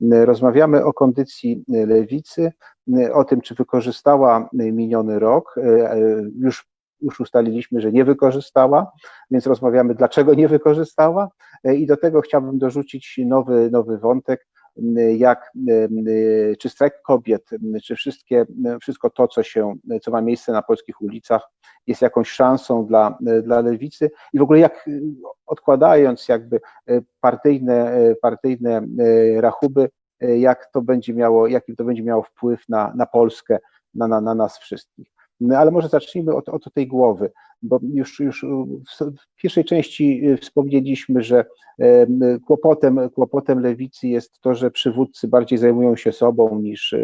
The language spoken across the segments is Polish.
Rozmawiamy o kondycji lewicy, o tym, czy wykorzystała miniony rok. Już już ustaliliśmy, że nie wykorzystała, więc rozmawiamy, dlaczego nie wykorzystała. I do tego chciałbym dorzucić nowy, nowy wątek, jak czy strajk kobiet, czy wszystkie, wszystko to, co się, co ma miejsce na polskich ulicach, jest jakąś szansą dla, dla lewicy i w ogóle jak odkładając jakby partyjne, partyjne rachuby, jak to będzie miało, jaki to będzie miało wpływ na, na Polskę, na, na, na nas wszystkich. No, ale może zacznijmy od, od tej głowy, bo już, już w pierwszej części wspomnieliśmy, że kłopotem, kłopotem lewicy jest to, że przywódcy bardziej zajmują się sobą niż,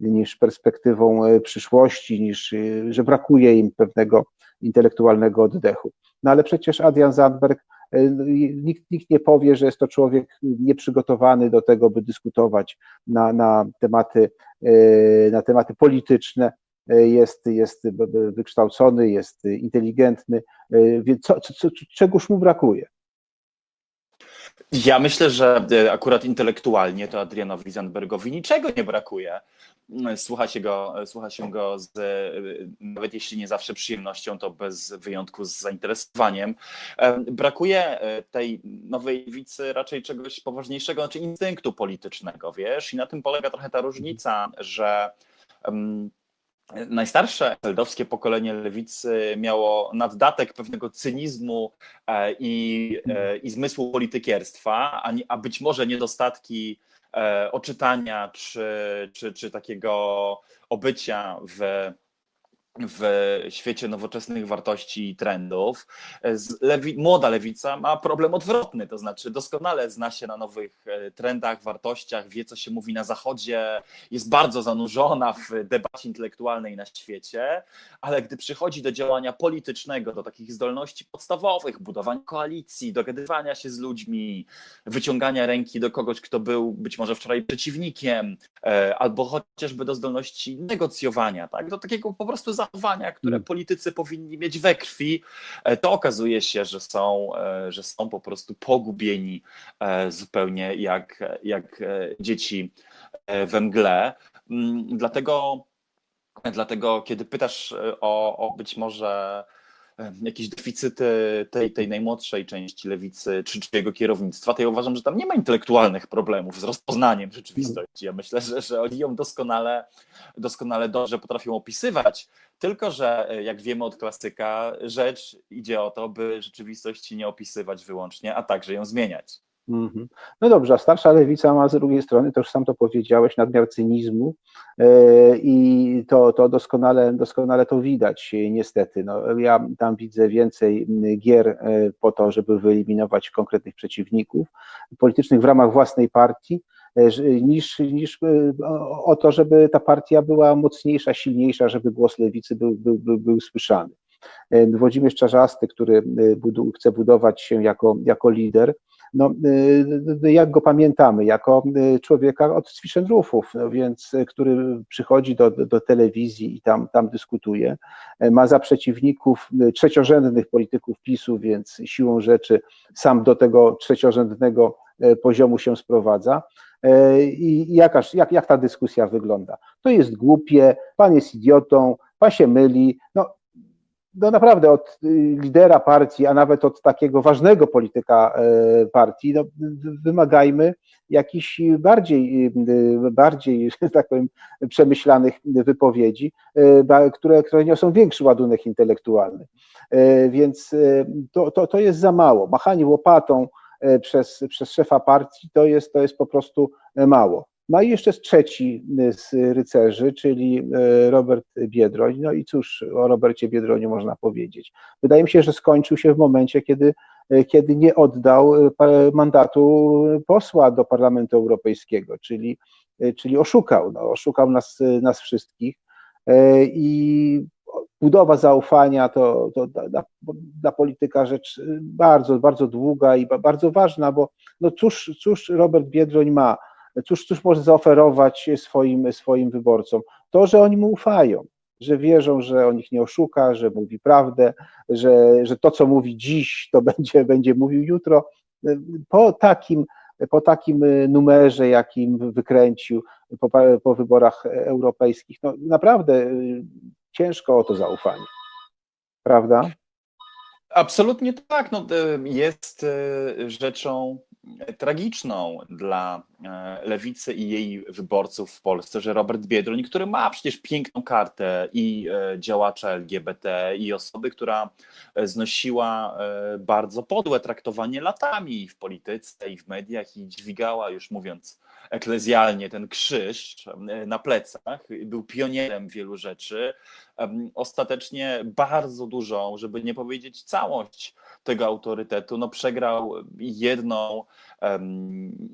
niż perspektywą przyszłości, niż, że brakuje im pewnego intelektualnego oddechu. No ale przecież Adrian Zandberg Nikt, nikt, nie powie, że jest to człowiek nieprzygotowany do tego, by dyskutować na, na, tematy, na tematy polityczne jest, jest wykształcony, jest inteligentny, więc co, co, czegoż mu brakuje? Ja myślę, że e, akurat intelektualnie to Adrianowi Zandbergowi niczego nie brakuje. Słucha się go, słucha się go z, e, nawet jeśli nie zawsze przyjemnością, to bez wyjątku z zainteresowaniem. E, brakuje tej nowej wicy raczej czegoś poważniejszego, znaczy instynktu politycznego, wiesz? I na tym polega trochę ta różnica, że najstarsze seldowskie pokolenie lewicy miało naddatek pewnego cynizmu e, i, e, i zmysłu politykierstwa, a, a być może niedostatki e, oczytania czy, czy, czy takiego obycia w w świecie nowoczesnych wartości i trendów. Lewi, młoda lewica ma problem odwrotny, to znaczy doskonale zna się na nowych e, trendach, wartościach, wie co się mówi na zachodzie, jest bardzo zanurzona w debacie intelektualnej na świecie, ale gdy przychodzi do działania politycznego, do takich zdolności podstawowych, budowania koalicji, dogadywania się z ludźmi, wyciągania ręki do kogoś, kto był być może wczoraj przeciwnikiem, e, albo chociażby do zdolności negocjowania, tak? do takiego po prostu zachowania, które mm. politycy powinni mieć we krwi, e, to okazuje się, że są, e, że są po prostu pogubieni e, zupełnie jak, jak dzieci we mgle. Mm, dlatego, dlatego kiedy pytasz o, o być może jakieś deficyty tej, tej najmłodszej części lewicy czy, czy jego kierownictwa, to ja uważam, że tam nie ma intelektualnych problemów z rozpoznaniem rzeczywistości. Ja myślę, że, że oni ją doskonale, doskonale dobrze potrafią opisywać, tylko że jak wiemy od klasyka, rzecz idzie o to, by rzeczywistości nie opisywać wyłącznie, a także ją zmieniać. Mhm. No dobrze, a starsza lewica ma z drugiej strony, to już sam to powiedziałeś, nadmiar cynizmu e, i to, to doskonale, doskonale to widać niestety. No, ja tam widzę więcej gier e, po to, żeby wyeliminować konkretnych przeciwników politycznych w ramach własnej partii, e, niż, niż o to, żeby ta partia była mocniejsza, silniejsza, żeby głos lewicy był, był, był, był słyszany. Włodzimierz Czarzasty, który chce budować się jako, jako lider, no, y, jak go pamiętamy, jako y, człowieka od Zwischenrufów, no więc, y, który przychodzi do, do telewizji i tam, tam dyskutuje, ma za przeciwników trzeciorzędnych polityków PiSu, więc siłą rzeczy sam do tego trzeciorzędnego poziomu się sprowadza. I jakaż, jak, jak ta dyskusja wygląda? To jest głupie, pan jest idiotą, pan się myli. No, no naprawdę od y, lidera partii, a nawet od takiego ważnego polityka e, partii, no, wymagajmy jakichś bardziej, y, bardziej, tak powiem, przemyślanych wypowiedzi, e, które, które niosą większy ładunek intelektualny. E, więc to, to, to jest za mało. Machanie łopatą przez, przez szefa partii to jest, to jest po prostu mało. No i jeszcze trzeci z rycerzy, czyli e, Robert Biedroń. No i cóż o Robercie Biedroniu można powiedzieć? Wydaje mi się, że skończył się w momencie, kiedy, e, kiedy nie oddał mandatu posła do Parlamentu Europejskiego, czyli, czyli oszukał, no, oszukał nas, nas wszystkich i budowa zaufania to, to dla, dla polityka rzecz bardzo, bardzo długa i bardzo ważna, bo no cóż, cóż Robert Biedroń ma? Cóż, cóż może zaoferować swoim, swoim wyborcom? To, że oni mu ufają, że wierzą, że on ich nie oszuka, że mówi prawdę, że, że to, co mówi dziś, to będzie, będzie mówił jutro. Po takim, po takim numerze, jakim wykręcił po, po wyborach europejskich. No, naprawdę ciężko o to zaufanie. Prawda? Absolutnie tak. No, jest rzeczą tragiczną dla e, lewicy i jej wyborców w Polsce, że Robert Biedroń, który ma przecież piękną kartę i e, działacza LGBT, i osoby, która e, znosiła bardzo podłe traktowanie latami w polityce i w mediach i dźwigała, już mówiąc eklezjalnie, ten krzyż na plecach, był pionierem wielu rzeczy. Ostatecznie bardzo dużą, żeby nie powiedzieć całość tego autorytetu, no przegrał jedną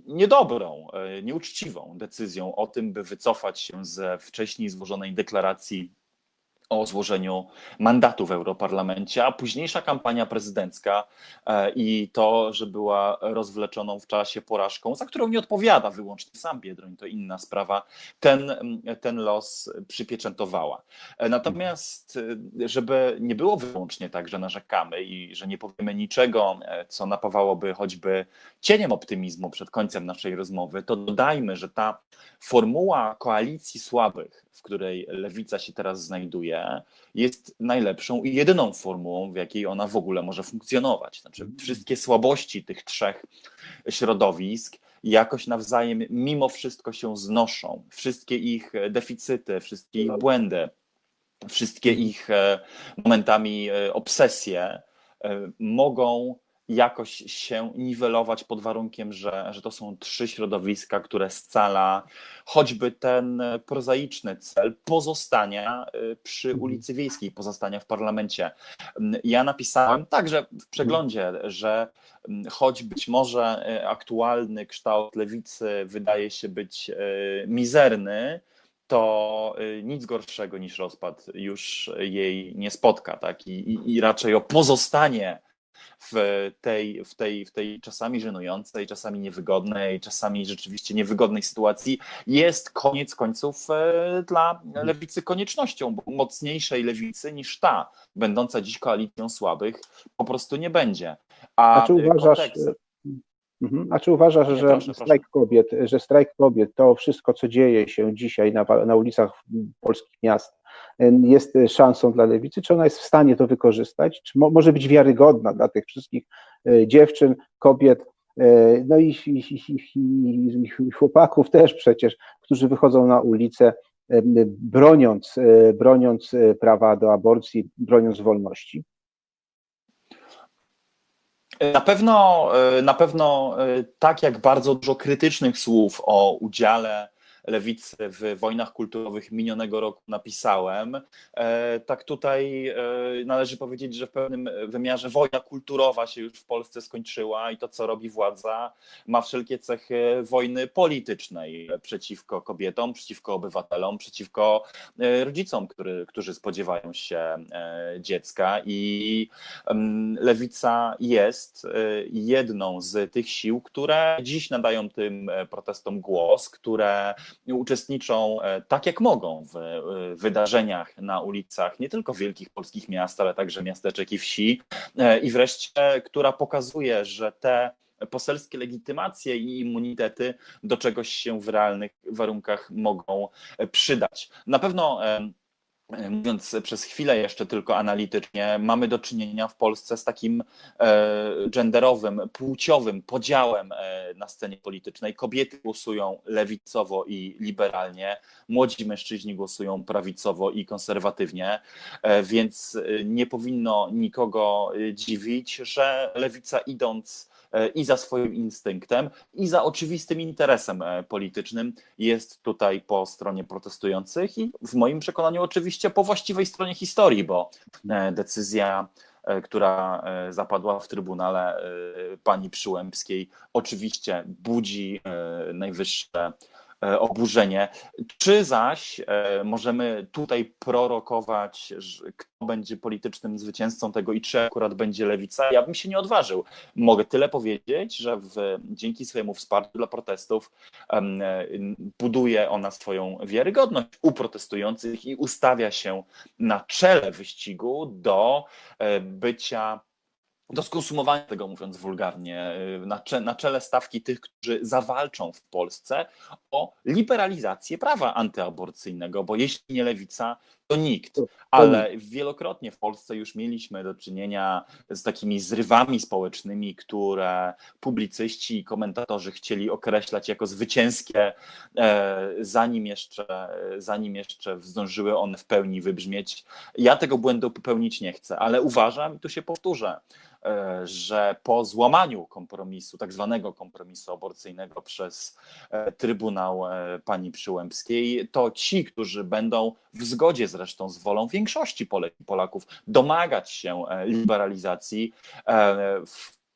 niedobrą, e, nieuczciwą decyzją o tym, by wycofać się ze wcześniej złożonej deklaracji o złożeniu mandatu w Europarlamencie, a późniejsza kampania prezydencka e, i to, że była rozwleczoną w czasie porażką, za którą nie odpowiada wyłącznie sam Biedroń, to inna sprawa, ten, ten los przypieczętowała. E, natomiast, e, żeby nie było wyłącznie tak, że narzekamy i że nie powiemy niczego, co napawałoby choćby cieniem optymizmu przed końcem naszej rozmowy, to dodajmy, że ta formuła koalicji słabych, w której lewica się teraz znajduje, jest najlepszą i jedyną formułą, w jakiej ona w ogóle może funkcjonować. Znaczy, mhm. wszystkie słabości tych trzech środowisk jakoś nawzajem mimo wszystko się znoszą. Wszystkie ich deficyty, wszystkie ich błędy, wszystkie mhm. ich e, momentami e, obsesje e, mogą jakoś się niwelować pod warunkiem, że, że to są trzy środowiska, które scala choćby ten prozaiczny cel pozostania y, przy mhm. ulicy Wiejskiej, pozostania w parlamencie. Mm, ja napisałem także w przeglądzie, że mm, choć być może y, aktualny kształt lewicy wydaje się być y, mizerny, to nic gorszego niż rozpad już jej nie spotka, tak? I, i, i raczej o pozostanie w tej, w tej, w tej czasami żenującej, czasami niewygodnej, czasami rzeczywiście niewygodnej sytuacji jest koniec końców e, dla lewicy koniecznością, bo mocniejszej lewicy niż ta, będąca dziś koalicją słabych, po prostu nie będzie. A, A czy uważasz, kontekst... Mhm. A czy uważasz, że proszę, strajk proszę. kobiet, że strajk kobiet, to wszystko, co dzieje się dzisiaj na, na ulicach polskich miast, jest szansą dla lewicy, czy ona jest w stanie to wykorzystać, czy mo może być wiarygodna dla tych wszystkich e, dziewczyn, kobiet, e, no i, i, i, i chłopaków też przecież, którzy wychodzą na ulicę, e, broniąc, broniąc prawa do aborcji, broniąc wolności. Na pewno, na pewno tak jak bardzo dużo krytycznych słów o udziale lewicy w wojnach kulturowych minionego roku napisałem, e, tak tutaj e, należy powiedzieć, że w pewnym wymiarze wojna kulturowa się już w Polsce skończyła i to, co robi władza, ma wszelkie cechy wojny politycznej przeciwko kobietom, przeciwko obywatelom, przeciwko e, rodzicom, który, którzy spodziewają się dziecka. I lewica jest jedną z tych sił, które dziś nadają tym protestom głos, które uczestniczą e, tak jak mogą w e, wydarzeniach na ulicach nie tylko wielkich polskich miast, ale także miasteczek i wsi. E, I wreszcie, która pokazuje, że te poselskie legitymacje i immunitety do czegoś się w realnych warunkach mogą przydać. Na pewno mówiąc przez chwilę jeszcze tylko analitycznie, mamy do czynienia w Polsce z takim e, genderowym, płciowym podziałem e, na scenie politycznej. Kobiety głosują lewicowo i liberalnie, młodzi mężczyźni głosują prawicowo i konserwatywnie, e, więc nie powinno nikogo dziwić, że lewica idąc i za swoim instynktem, i za oczywistym interesem politycznym jest tutaj po stronie protestujących i w moim przekonaniu oczywiście po właściwej stronie historii, bo e, decyzja e, która e, zapadła w Trybunale pani Przyłębskiej, oczywiście budzi najwyższe E, oburzenie. Czy zaś e, możemy tutaj prorokować, kto będzie politycznym zwycięzcą tego i czy akurat będzie lewica? Ja bym się nie odważył. Mogę tyle powiedzieć, że w, dzięki swojemu wsparciu dla protestów buduje ona swoją wiarygodność u protestujących i ustawia się na czele wyścigu do e, bycia do skonsumowania tego, mówiąc wulgarnie, na, cze, na czele stawki tych, którzy zawalczą w Polsce o liberalizację prawa antyaborcyjnego, bo jeśli nie lewica, to nikt. Ale wielokrotnie w Polsce już mieliśmy do czynienia z takimi zrywami społecznymi, które publicyści i komentatorzy chcieli określać jako zwycięskie, e, zanim jeszcze, zanim jeszcze zdążyły one w pełni wybrzmieć. Ja tego błędu popełnić nie chcę, ale uważam, i tu się powtórzę, E, że po złamaniu kompromisu, tak zwanego kompromisu aborcyjnego przez e, Trybunał pani Przyłębskiej, to ci, którzy będą w zgodzie zresztą z wolą większości Polaków domagać się liberalizacji,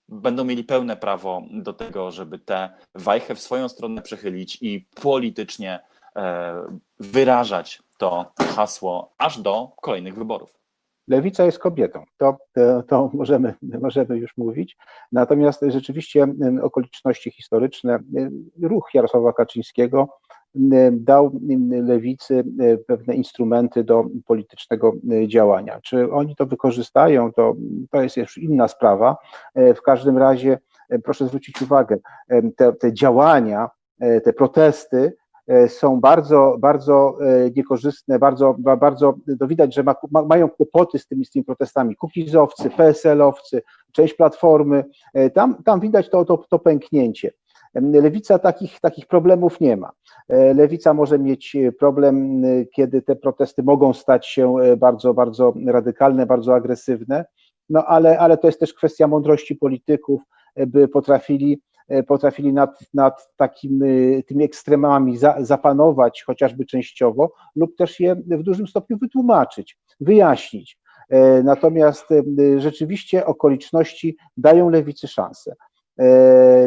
będą mieli pełne prawo do tego, żeby tę wajchę w swoją stronę przechylić i politycznie wyrażać to hasło aż do kolejnych wyborów. Lewica jest kobietą, to, to, to, możemy, możemy już mówić. Natomiast rzeczywiście okoliczności historyczne, ruch Jarosława Kaczyńskiego dał lewicy pewne instrumenty do politycznego działania. Czy oni to wykorzystają, to, to jest już inna sprawa. W każdym razie proszę zwrócić uwagę, te, te działania, te protesty E, są bardzo, bardzo e, niekorzystne, bardzo, bardzo to widać, że ma, ma, mają kłopoty z tymi, z tymi protestami. Kukizowcy, PSL-owcy, część Platformy, e, tam, tam widać to, to, to pęknięcie. Lewica takich, takich problemów nie ma. Lewica może mieć problem, kiedy te protesty mogą stać się bardzo, bardzo radykalne, bardzo agresywne, no ale, ale to jest też kwestia mądrości polityków, by potrafili E, potrafili nad, nad takimi tymi ekstremami za, zapanować, chociażby częściowo, lub też je w dużym stopniu wytłumaczyć, wyjaśnić. E, natomiast e, rzeczywiście okoliczności dają lewicy szansę.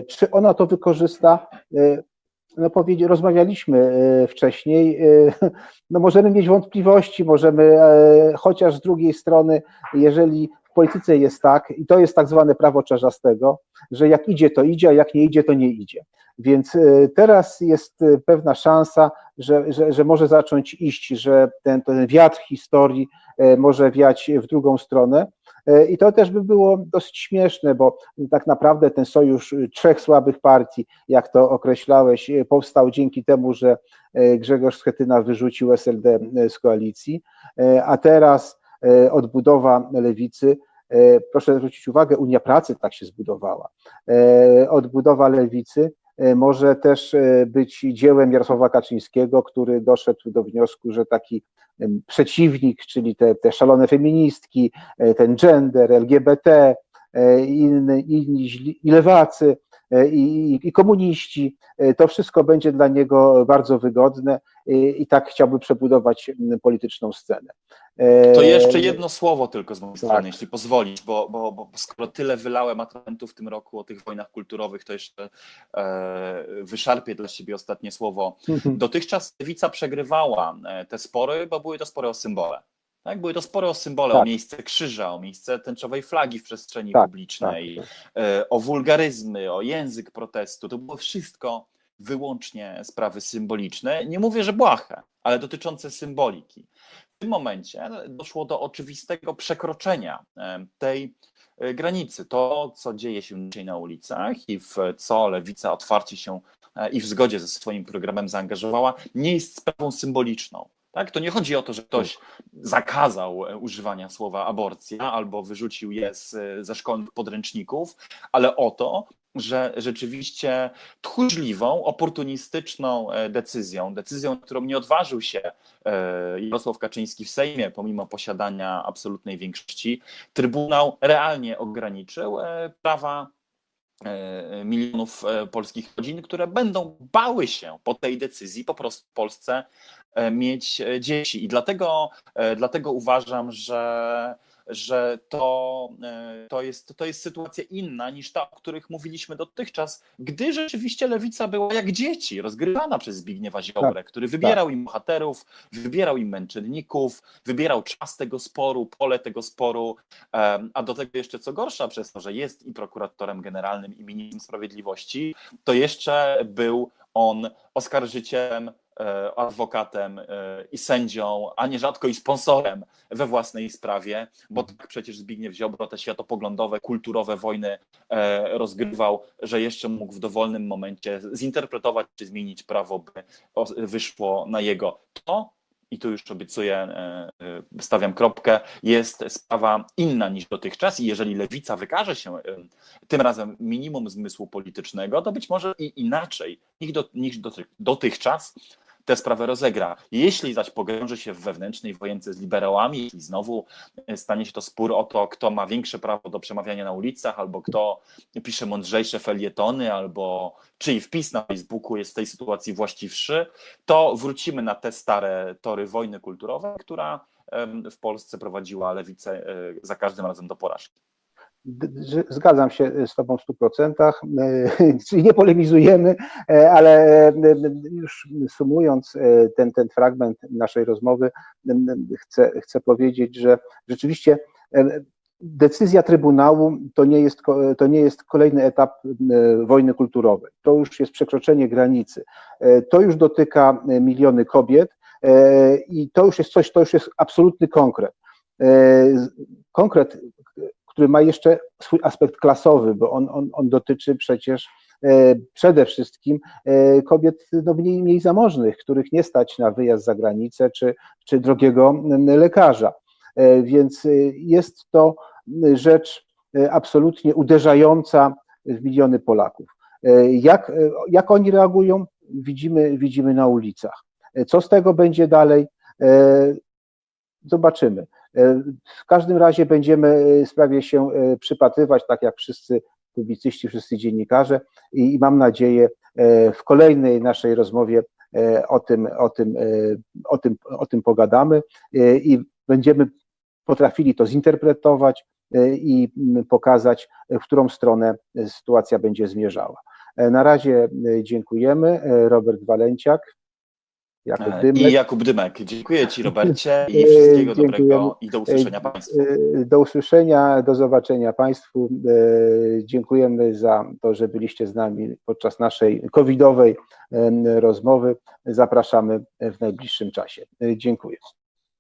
Czy ona to wykorzysta? No, powiedzi, rozmawialiśmy wcześniej, no możemy mieć wątpliwości, możemy, chociaż z drugiej strony, jeżeli polityce jest tak, i to jest tak zwane prawo czarzastego, że jak idzie, to idzie, a jak nie idzie, to nie idzie. Więc e, teraz jest e, pewna szansa, że, że, że może zacząć iść, że ten, ten wiatr historii e, może wiać w drugą stronę. I to też by było dosyć śmieszne, bo tak naprawdę ten sojusz trzech słabych partii, jak to określałeś, powstał dzięki temu, że Grzegorz Schetyna wyrzucił SLD z koalicji, a teraz E, odbudowa lewicy. E, proszę zwrócić uwagę, Unia Pracy tak się zbudowała. E, odbudowa lewicy może też być dziełem Jarosława Kaczyńskiego, który doszedł do wniosku, że taki przeciwnik, czyli te, te szalone feministki, ten gender, LGBT, inni, inni lewacy, E, i, i komuniści. E, to wszystko będzie dla niego bardzo wygodne i, i tak chciałby przebudować polityczną scenę. E, to jeszcze jedno słowo tylko z mojej tak. strony, jeśli pozwolisz, bo, bo, bo skoro tyle wylałem atramentu w tym roku o tych wojnach kulturowych, to jeszcze e, wyszarpię dla siebie ostatnie słowo. Mhm. Dotychczas lewica przegrywała te spory, bo były to spory o symbole. Tak? Były to sporo symbole, tak. o miejsce krzyża, o miejsce tęczowej flagi w przestrzeni tak, publicznej, tak. E, o wulgaryzmy, o język protestu. To było wszystko wyłącznie sprawy symboliczne. Nie mówię, że błahe, ale dotyczące symboliki. W tym momencie doszło do oczywistego przekroczenia e, tej e, granicy. To, co dzieje się dzisiaj na ulicach i w co lewica otwarcie się i w zgodzie ze swoim programem zaangażowała, nie jest sprawą symboliczną. Tak? To nie chodzi o to, że ktoś zakazał e, używania słowa aborcja albo wyrzucił je z, ze szkolnych podręczników, ale o to, że rzeczywiście tchórzliwą, oportunistyczną e, decyzją, decyzją, którą nie odważył się e, Jarosław Kaczyński w Sejmie, pomimo posiadania absolutnej większości, Trybunał realnie ograniczył prawa milionów polskich rodzin, które będą bały się po tej decyzji po prostu w Polsce E, mieć e, dzieci. I dlatego, e, dlatego uważam, że, że to, to, jest, to jest sytuacja inna niż ta, o których mówiliśmy dotychczas, gdy rzeczywiście lewica była jak dzieci, rozgrywana przez Zbigniewa Ziobrę, tak, który wybierał tak. im bohaterów, wybierał im męczenników, wybierał czas tego sporu, pole tego sporu, a do tego jeszcze co gorsza, przez to, że jest i prokuratorem generalnym i ministrem sprawiedliwości, to jeszcze był on oskarżycielem e, adwokatem e, i sędzią, a nierzadko i sponsorem we własnej sprawie, bo tak przecież Zbigniew Ziobro te światopoglądowe, kulturowe wojny e, rozgrywał, że jeszcze mógł w dowolnym momencie zinterpretować czy zmienić prawo, by wyszło na jego. To i tu już obiecuję, e, e, stawiam kropkę, jest sprawa inna niż dotychczas i jeżeli lewica wykaże się e, tym razem minimum zmysłu politycznego, to być może i inaczej niż dotychczas tę sprawę rozegra. Jeśli zaś pogrąży się w wewnętrznej wojence z liberałami, jeśli znowu stanie się to spór o to, kto ma większe prawo do przemawiania na ulicach, albo kto pisze mądrzejsze felietony, albo czyj wpis na Facebooku jest w tej sytuacji właściwszy, to wrócimy na te stare tory wojny kulturowej, która w Polsce prowadziła lewicę e, za każdym razem do porażki. Zgadzam się z Tobą w 100%, czyli nie polemizujemy, e, ale e, już sumując e, ten, ten fragment naszej rozmowy, chcę, chcę powiedzieć, że rzeczywiście decyzja Trybunału to nie, jest, to nie jest kolejny etap wojny kulturowej. To już jest przekroczenie granicy. To już dotyka miliony kobiet i to już jest coś, to już jest absolutny konkret. Konkret który ma jeszcze swój aspekt klasowy, bo on, on, on dotyczy przecież e, przede wszystkim e, kobiet no, mniej, mniej zamożnych, których nie stać na wyjazd za granicę czy, czy drogiego lekarza. E, więc jest to rzecz absolutnie uderzająca w miliony Polaków. Jak, jak oni reagują, widzimy, widzimy na ulicach. Co z tego będzie dalej? Zobaczymy. E, w każdym razie będziemy e, sprawie się e, przypatrywać, tak jak wszyscy publicyści, wszyscy dziennikarze i mam nadzieję w kolejnej naszej rozmowie o tym, o tym, o tym, o tym pogadamy i będziemy potrafili to zinterpretować i pokazać, w którą stronę sytuacja będzie zmierzała. Na razie dziękujemy. Robert Walenciak. Jakub e, Dymek. I Jakub Dymek. Dziękuję Ci, Robercie, i wszystkiego dobrego i do usłyszenia Państwu. E, do usłyszenia, do zobaczenia Państwu. E, dziękujemy za to, że byliście z nami podczas naszej covidowej rozmowy. Zapraszamy w najbliższym czasie. Dziękuję.